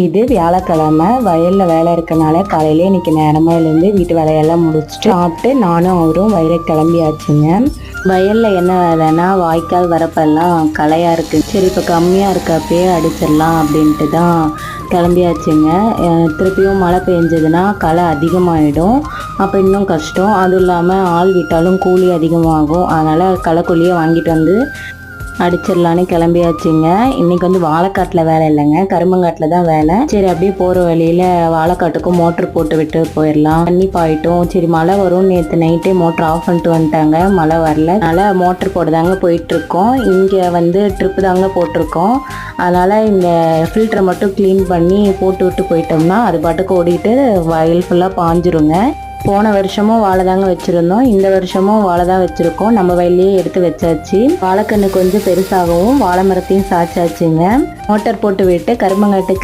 இது வியாழக்கிழமை வயலில் வேலை இருக்கனால காலையிலே இன்னைக்கு நேரமாக எழுந்து வீட்டு வேலையெல்லாம் முடிச்சுட்டு சாப்பிட்டு நானும் அவரும் வயலை கிளம்பியாச்சுங்க. வயலில் என்ன வேலைன்னா வாய்க்கால் வரப்பெல்லாம் களையாக இருக்குது சரி இப்போ கம்மியாக இருக்கப்பயே அடிச்சிடலாம் அப்படின்ட்டு தான் கிளம்பியாச்சுங்க. திருப்பியும் மழை பெஞ்சதுன்னா களை அதிகமாகிடும் அப்போ இன்னும் கஷ்டம். அதுவும் இல்லாமல் ஆள் விட்டாலும் கூலி அதிகமாகும். அதனால் களைக்கொல்லியை வாங்கிட்டு வந்து அடிச்சிடலான்னு கிளம்பியாச்சுங்க. இன்னைக்கு வந்து வாழைக்காட்டில் வேலை இல்லைங்க. கரும்பங்காட்டில் தான் வேலை. சரி அப்படியே போகிற வழியில் வாழைக்காட்டுக்கும் மோட்ரு போட்டு விட்டு போயிடலாம். தண்ணி பாயிட்டோம். சரி மழை வரும். நேற்று நைட்டே மோட்ரு ஆஃப் பண்ணிட்டு வந்துட்டாங்க. மழை வரல. அதனால் மோட்ரு போட்டு தாங்க போயிட்டுருக்கோம். இங்கே வந்து ட்ரிப்பு தாங்க போட்டிருக்கோம். அதனால் இந்த ஃபில்டரை மட்டும் க்ளீன் பண்ணி போட்டு விட்டு போயிட்டோம்னா அது பாட்டுக்கு ஓடிட்டு வயல் ஃபுல்லாக பாஞ்சிருங்க. போன வருஷமும் வாழை தாங்க வச்சுருந்தோம். இந்த வருஷமும் வாழை தான் வச்சுருக்கோம். நம்ம வயல்லையே எடுத்து வச்சாச்சு. வாழைக்கண்ணு கொஞ்சம் பெருசாகவும் வாழை மரத்தையும் சாய்ச்சாச்சுங்க. மோட்டர் போட்டு விட்டு கரும்பங்கட்டுக்கள்